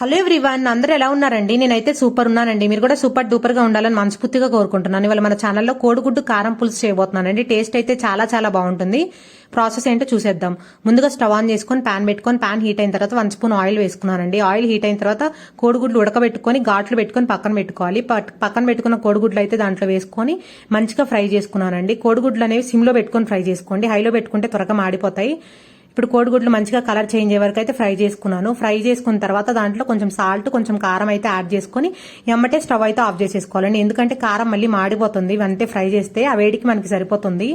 Hello everyone అందరూ ఎలా ఉన్నారండి? నేనైతే సూపర్ ఉన్నానండి. మీరు కూడా సూపర్ డూపర్గా ఉండాలని మనస్ఫూర్తిగా కోరుకుంటున్నాను. ఇవాళ మన ఛానల్లో కోడిగుడ్డు కారం పులుసు చేయబోతున్నానండి. టేస్ట్ అయితే చాలా చాలా బాగుంటుంది. ప్రాసెస్ ఏంటో చూసేద్దాం. ముందుగా స్టవ్ ఆన్ చేసుకొని పాన్ పెట్టుకొని పాన్ హీట్ అయిన తర్వాత వన్ స్పూన్ ఆయిల్ వేసుకున్నానండి. ఆయిల్ హీట్ అయిన తర్వాత కోడిగుడ్లు ఉడకబెట్టుకొని ఘాట్లు పెట్టుకొని పక్కన పెట్టుకోవాలి. పక్కన పెట్టుకున్న కోడిగుడ్లు అయితే దాంట్లో వేసుకొని మంచిగా ఫ్రై చేసుకున్నానండి. కోడిగుడ్లు అనేవి సిమ్లో పెట్టుకొని ఫ్రై చేసుకోండి. హైలో పెట్టుకుంటే త్వరగా మాడిపోతాయి. ఇప్పుడు కోడిగుడ్లు మంచిగా కలర్ చేంజ్ అయ్యే వరకు అయితే ఫ్రై చేసుకున్నాను. ఫ్రై చేసుకున్న తర్వాత దాంట్లో కొంచెం సాల్ట్ కొంచెం కారం అయితే యాడ్ చేసుకొని ఎమ్మటే స్టవ్ అయితే ఆఫ్ చేసేసుకోవాలండి. ఎందుకంటే కారం మళ్ళీ మాడిపోతుంది. ఇవంతే ఫ్రై చేస్తే ఆ వేడికి మనకి సరిపోతుంది.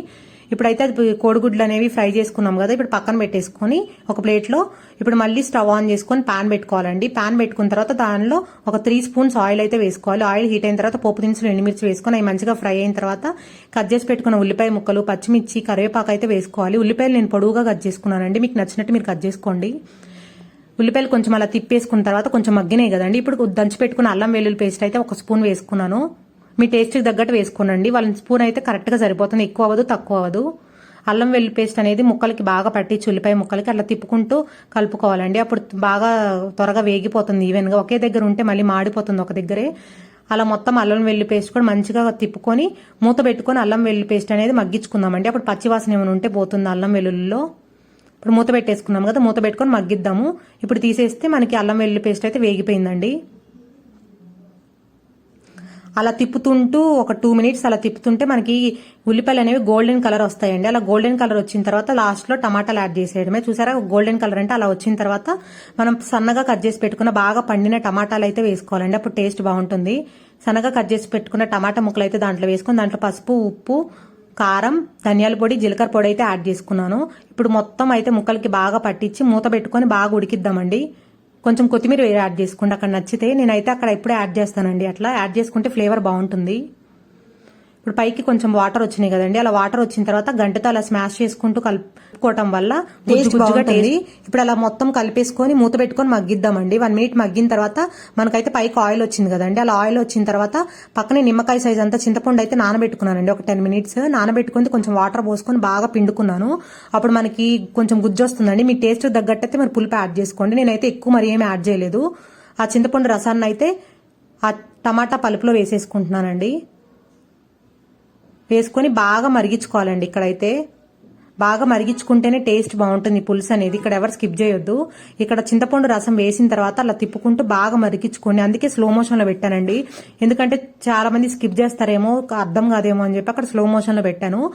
ఇప్పుడైతే అది కోడిగుడ్లు అనేవి ఫ్రై చేసుకున్నాం కదా ఇప్పుడు పక్కన పెట్టేసుకొని ఒక ప్లేట్లో ఇప్పుడు మళ్ళీ స్టవ్ ఆన్ చేసుకొని పాన్ పెట్టుకోవాలండి. పాన్ పెట్టుకున్న తర్వాత దానిలో ఒక త్రీ స్పూన్స్ ఆయిల్ అయితే వేసుకోవాలి. ఆయిల్ హీట్ అయిన తర్వాత పోపు దినుసులు ఎండుమిర్చి వేసుకొని అవి మంచిగా ఫ్రై అయిన తర్వాత కట్ చేసి పెట్టుకున్న ఉల్లిపాయ ముక్కలు పచ్చిమిర్చి కరివేపాకు అయితే వేసుకోవాలి. ఉల్లిపాయలు నేను పొడుగుగా కట్ చేసుకున్నానండి. మీకు నచ్చినట్టు మీరు కట్ చేసుకోండి. ఉల్లిపాయలు కొంచెం అలా తిప్పేసుకున్న తర్వాత కొంచెం మగ్గినాయి కదండి. ఇప్పుడు దంచి పెట్టుకున్న అల్లం వెల్లుల్లి పేస్ట్ అయితే ఒక స్పూన్ వేసుకున్నాను. మీ టేస్ట్కి తగ్గట్టు వేసుకోనండి. వాళ్ళ స్పూన్ అయితే కరెక్ట్గా సరిపోతుంది. ఎక్కువ అవ్వదు తక్కువ అవ్వదు. అల్లం వెల్లుల్లి పేస్ట్ అనేది ముక్కలకి బాగా పట్టి ఉల్లిపాయ ముక్కలకి అట్లా తిప్పుకుంటూ కలుపుకోవాలండి. అప్పుడు బాగా త్వరగా వేగిపోతుంది ఈవెన్గా ఒకే దగ్గర ఉంటే మళ్ళీ మాడిపోతుంది ఒక దగ్గరే. అలా మొత్తం అల్లం వెల్లుల్లి పేస్ట్ కూడా మంచిగా తిప్పుకొని మూత పెట్టుకొని అల్లం వెల్లు పేస్ట్ అనేది మగ్గించుకుందామండి. అప్పుడు పచ్చివాసన ఏమైనా ఉంటే పోతుంది అల్లం వెల్లుల్లిలో. ఇప్పుడు మూత పెట్టేసుకున్నాం కదా మూత పెట్టుకొని మగ్గిద్దాము. ఇప్పుడు తీసేస్తే మనకి అల్లం వెల్లుల్లి పేస్ట్ అయితే వేగిపోయిందండి. అలా తిప్పుతుంటూ ఒక టూ మినిట్స్ అలా తిప్పుతుంటే మనకి ఉల్లిపాయలు అనేవి గోల్డెన్ కలర్ వస్తాయండి. అలా గోల్డెన్ కలర్ వచ్చిన తర్వాత లాస్ట్లో టమాటాలు యాడ్ చేసేయడమే. చూసారా? గోల్డెన్ కలర్ అంటే అలా వచ్చిన తర్వాత మనం సన్నగా కట్ చేసి పెట్టుకున్న బాగా పండిన టమాటాలు అయితే వేసుకోవాలండి. అప్పుడు టేస్ట్ బాగుంటుంది. సన్నగా కట్ చేసి పెట్టుకున్న టమాటా ముక్కలు అయితే దాంట్లో వేసుకుని దాంట్లో పసుపు ఉప్పు కారం ధనియాల పొడి జీలకర్ర పొడి అయితే యాడ్ చేసుకున్నాను. ఇప్పుడు మొత్తం అయితే ముక్కలకి బాగా పట్టించి మూత పెట్టుకొని బాగా ఉడికిద్దామండి. కొంచెం కొత్తిమీర యాడ్ చేసుకోండి. అక్కడ నచ్చితే నేనైతే అక్కడ ఇప్పుడే యాడ్ చేస్తానండి. అట్లా యాడ్ చేసుకుంటే ఫ్లేవర్ బాగుంటుంది. ఇప్పుడు పైకి కొంచెం వాటర్ వచ్చినాయి కదండి. అలా వాటర్ వచ్చిన తర్వాత గంటతో అలా స్మాష్ చేసుకుంటూ కలుపుకోవటం వల్ల టేస్ట్ ఇప్పుడు అలా మొత్తం కలిపేసుకొని మూత పెట్టుకొని మగ్గిద్దామండి. వన్ మినిట్ మగ్గిన తర్వాత మనకైతే పైకి ఆయిల్ వచ్చింది కదండి. అలా ఆయిల్ వచ్చిన తర్వాత పక్కనే నిమ్మకాయ సైజ్ అంతా చింతపండు అయితే నానబెట్టుకున్నానండి. ఒక టెన్ మినిట్స్ నానబెట్టుకొని కొంచెం వాటర్ పోసుకొని బాగా పిండుకున్నాను. అప్పుడు మనకి కొంచెం గుజ్జు వస్తుందండి. మీ టేస్ట్ తగ్గట్టు అయితే మరి పులుపు యాడ్ చేసుకోండి. నేనైతే ఎక్కువ మరి ఏమి యాడ్ చేయలేదు. ఆ చింతపండు రసాన్ని అయితే ఆ టమాటా పలుపులో వేసేసుకుంటున్నానండి. వేసుకొని బాగా మరిగించుకోవాలండి ఇక్కడైతే. బాగా మరిగించుకుంటేనే టేస్ట్ బాగుంటుంది. పులుసు అనేది ఇక్కడ ఎవరు స్కిప్ చేయొద్దు. ఇక్కడ చింతపండు రసం వేసిన తర్వాత అలా తిప్పుకుంటూ బాగా మరిగించుకోండి. అందుకే స్లో మోషన్లో పెట్టానండి. ఎందుకంటే చాలా మంది స్కిప్ చేస్తారేమో అర్థం కాదేమో అని చెప్పి అక్కడ స్లో మోషన్లో పెట్టాను.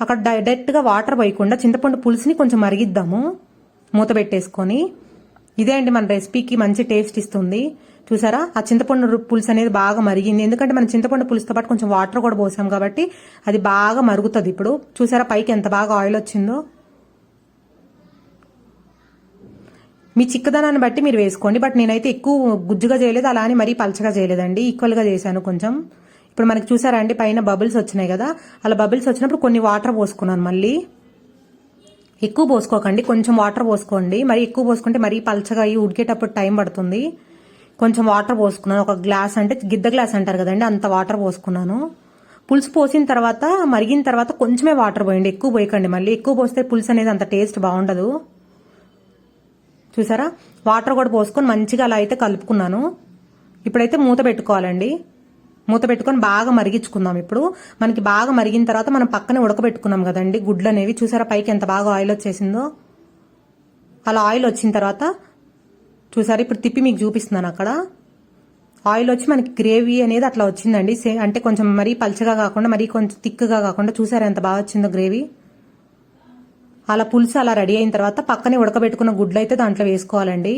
అక్కడ డైరెక్ట్గా వాటర్ పోయకుండా చింతపండు పులుసుని కొంచెం మరిగిద్దాము. మూత పెట్టేసుకొని. ఇదే అండి మన రెసిపీకి మంచి టేస్ట్ ఇస్తుంది. చూసారా? ఆ చింతపండు పులుసు అనేది బాగా మరిగింది. ఎందుకంటే మనం చింతపండు పులుసుతో పాటు కొంచెం వాటర్ కూడా పోసాం కాబట్టి అది బాగా మరుగుతుంది ఇప్పుడు. చూసారా పైకి ఎంత బాగా ఆయిల్ వచ్చిందో? మీ చిక్కదనాన్ని బట్టి మీరు వేసుకోండి. బట్ నేనైతే ఎక్కువ గుజ్జుగా చేయలేదు. అలా అని మరీ పలచగా చేయలేదండి. ఈక్వల్గా చేశాను కొంచెం. ఇప్పుడు మనకి చూసారా అండి పైన బబుల్స్ వచ్చినాయి కదా. అలా బబుల్స్ వచ్చినప్పుడు కొన్ని వాటర్ పోసుకున్నాను మళ్ళీ. ఎక్కువ పోసుకోకండి. కొంచెం వాటర్ పోసుకోండి. మరి ఎక్కువ పోసుకుంటే మరీ పలచగా అయ్యి ఉడికేటప్పుడు టైం పడుతుంది. కొంచెం వాటర్ పోసుకున్నాను. ఒక గ్లాస్ అంటే గిద్ద గ్లాస్ అంటారు కదండి అంత వాటర్ పోసుకున్నాను. పులుసు పోసిన తర్వాత మరిగిన తర్వాత కొంచెమే వాటర్ పోయండి. ఎక్కువ పోయకండి మళ్ళీ. ఎక్కువ పోస్తే పులుసు అనేది అంత టేస్ట్ బాగుండదు. చూసారా? వాటర్ కూడా పోసుకొని మంచిగా అలా అయితే కలుపుకున్నాను. ఇప్పుడైతే మూత పెట్టుకోవాలండి. మూత పెట్టుకొని బాగా మరిగించుకుందాం ఇప్పుడు. మనకి బాగా మరిగిన తర్వాత మనం పక్కనే ఉడకబెట్టుకున్నాం కదండి గుడ్లు అనేవి. చూసారా పైకి ఎంత బాగా ఆయిల్ వచ్చేసిందో? అలా ఆయిల్ వచ్చిన తర్వాత చూసారు? ఇప్పుడు తిప్పి మీకు చూపిస్తున్నాను అక్కడ. ఆయిల్ వచ్చి మనకి గ్రేవీ అనేది అట్లా వచ్చిందండి. సే అంటే కొంచెం మరీ పల్చగా కాకుండా మరీ కొంచెం థిక్గా కాకుండా చూసారా ఎంత బాగా వచ్చిందో గ్రేవీ అలా పులుసు అలా రెడీ అయిన తర్వాత పక్కనే ఉడకబెట్టుకున్న గుడ్లు అయితే దాంట్లో వేసుకోవాలండి.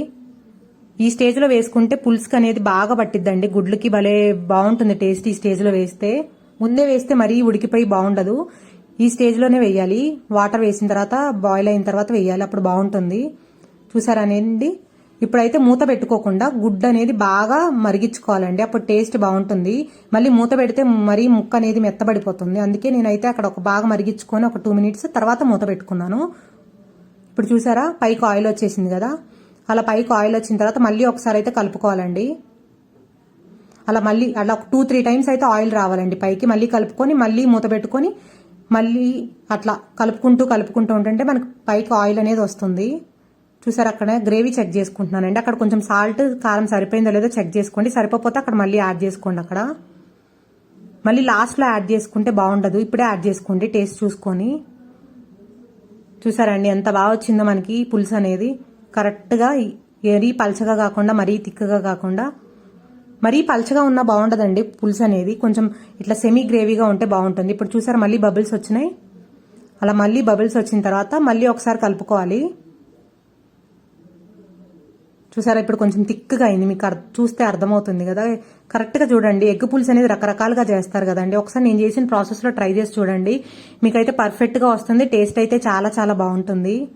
ఈ స్టేజ్లో వేసుకుంటే పులుసుకి అనేది బాగా పట్టిద్దండి. గుడ్లకి భలే బాగుంటుంది టేస్ట్ ఈ స్టేజ్లో వేస్తే. ముందే వేస్తే మరీ ఉడికిపోయి బాగుండదు. ఈ స్టేజ్లోనే వేయాలి. వాటర్ వేసిన తర్వాత బాయిల్ అయిన తర్వాత వేయాలి. అప్పుడు బాగుంటుంది. చూసారా అండి ఇప్పుడైతే మూత పెట్టుకోకుండా గుడ్డు అనేది బాగా మరిగించుకోవాలండి. అప్పుడు టేస్ట్ బాగుంటుంది. మళ్ళీ మూత పెడితే మరీ ముక్క అనేది మెత్తబడిపోతుంది. అందుకే నేనైతే అక్కడ ఒక బాగా మరిగించుకొని ఒక టూ మినిట్స్ తర్వాత మూత పెట్టుకున్నాను. ఇప్పుడు చూసారా? పైకి ఆయిల్ వచ్చేసింది కదా? అలా పైకి ఆయిల్ వచ్చిన తర్వాత మళ్ళీ ఒకసారి అయితే కలుపుకోవాలండి. అలా మళ్ళీ అలా ఒక టూ త్రీ టైమ్స్ అయితే ఆయిల్ రావాలండి పైకి. మళ్ళీ కలుపుకొని మళ్ళీ మూత పెట్టుకొని మళ్ళీ అట్లా కలుపుకుంటూ కలుపుకుంటూ ఉంటుంటే మనకి పైకి ఆయిల్ అనేది వస్తుంది. చూసారు అక్కడ గ్రేవీ చెక్ చేసుకుంటున్నానండి. అక్కడ కొంచెం సాల్ట్ కారం సరిపోయిందో లేదో చెక్ చేసుకోండి. సరిపోతే అక్కడ మళ్ళీ యాడ్ చేసుకోండి అక్కడ. మళ్ళీ లాస్ట్లో యాడ్ చేసుకుంటే బాగుండదు. ఇప్పుడే యాడ్ చేసుకోండి టేస్ట్ చూసుకొని. చూసారండి ఎంత బాగా వచ్చిందో మనకి పులుసు అనేది. కరెక్ట్గా ఎరీ పలచగా కాకుండా మరీ తిక్కగా కాకుండా. మరీ పలచగా ఉన్నా బాగుండదండి పులుసు అనేది. కొంచెం ఇట్లా సెమీ గ్రేవీగా ఉంటే బాగుంటుంది. ఇప్పుడు చూసారు మళ్ళీ బబుల్స్ వచ్చినాయి. అలా మళ్ళీ బబుల్స్ వచ్చిన తర్వాత మళ్ళీ ఒకసారి కలుపుకోవాలి. చూసారా? ఇప్పుడు కొంచెం థిక్గా అయింది. మీకు అర్- చూస్తే అర్థమవుతుంది కదా. కరెక్ట్గా చూడండి. ఎగ్ పులుసు అనేది రకరకాలుగా చేస్తారు కదండి. ఒకసారి నేను చేసిన ప్రాసెస్లో ట్రై చేసి చూడండి. మీకైతే పర్ఫెక్ట్గా వస్తుంది. టేస్ట్ అయితే చాలా చాలా బాగుంటుంది.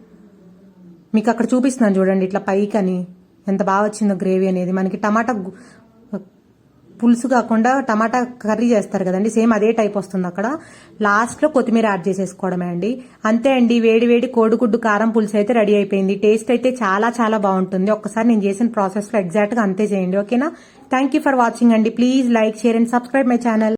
మీకు అక్కడ చూపిస్తున్నాను చూడండి. ఇట్లా పైకి అని ఎంత బాగా వచ్చిందో గ్రేవీ అనేది. మనకి టమాటా పులుసు కాకుండా టమాటా కర్రీ చేస్తారు కదండి సేమ్ అదే టైప్ వస్తుంది అక్కడ. లాస్ట్లో కొత్తిమీర యాడ్ చేసేసుకోవడమే అండి. అంతే అండి వేడి వేడి కోడిగుడ్డు కారం పులుసు అయితే రెడీ అయిపోయింది. టేస్ట్ అయితే చాలా చాలా బాగుంటుంది. ఒక్కసారి నేను చేసిన ప్రాసెస్లో ఎగ్జాక్ట్గా అంతే చేయండి ఓకేనా? థ్యాంక్ యూ ఫర్ వాచింగ్ అండి. Please like share and subscribe my channel